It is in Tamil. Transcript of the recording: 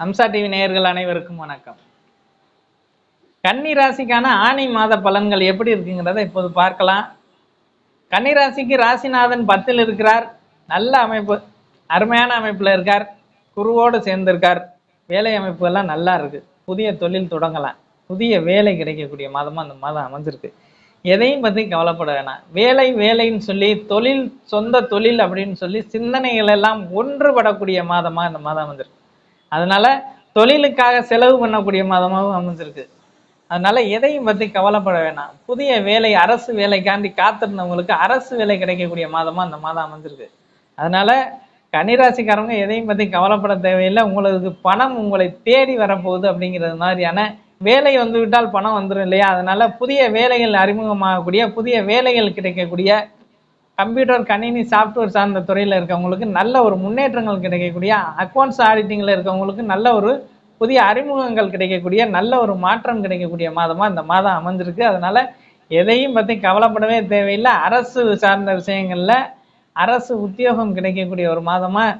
அம்சா டிவி நேயர்கள் அனைவருக்கும் வணக்கம். கன்னி ராசிக்கான ஆணி மாத பலன்கள் எப்படி இருக்குங்கிறத இப்போது பார்க்கலாம். கன்னி ராசிக்கு ராசிநாதன் பத்தில் இருக்கிறார். நல்ல அமைப்பு அருமையான அமைப்பில் இருக்கார். குருவோடு சேர்ந்திருக்கார். வேலை அமைப்பு எல்லாம் நல்லா இருக்கு. புதிய தொழில் தொடங்கலாம். புதிய வேலை கிடைக்கக்கூடிய மாதமாக அந்த மாதம் அமைஞ்சிருக்கு. எதையும் பற்றி கவலைப்பட வேணாம். வேலை வேலைன்னு சொல்லி தொழில் சொந்த தொழில் அப்படின்னு சொல்லி சிந்தனைகள் எல்லாம் ஒன்றுபடக்கூடிய மாதமாக இந்த மாதம் அமைஞ்சிருக்கு. அதனால தொழிலுக்காக செலவு பண்ணக்கூடிய மாதமாகவும் அமைஞ்சிருக்கு. அதனால எதையும் பற்றி கவலைப்பட வேணாம். புதிய வேலை அரசு வேலைக்காண்டி காத்திருந்தவங்களுக்கு அரசு வேலை கிடைக்கக்கூடிய மாதமாக அந்த மாதம் அமைஞ்சிருக்கு. அதனால கன்னிராசிக்காரங்க எதையும் பற்றி கவலைப்பட தேவையில்லை. உங்களுக்கு பணம் உங்களை தேடி வரப்போகுது அப்படிங்கிறது மாதிரியான வேலை வந்து விட்டால் பணம் வந்துடும் இல்லையா? அதனால புதிய வேலைகள் அறிமுகமாகக்கூடிய புதிய வேலைகள் கிடைக்கக்கூடிய கம்ப்யூட்டர் கணினி சாஃப்ட்வேர் சார்ந்த துறையில் இருக்கவங்களுக்கு நல்ல ஒரு முன்னேற்றங்கள் கிடைக்கக்கூடிய அக்கௌண்ட்ஸ் ஆடிட்டிங்கில் இருக்கவங்களுக்கு நல்ல ஒரு புதிய அறிமுகங்கள் கிடைக்கக்கூடிய நல்ல ஒரு மாற்றம் கிடைக்கக்கூடிய மாதமாக இந்த மாதம் அமைஞ்சிருக்கு. அதனால எதையும் பற்றி கவலைப்படவே தேவையில்லை. அரசு சார்ந்த விஷயங்களில் அரசு உத்தியோகம் கிடைக்கக்கூடிய ஒரு மாதமாக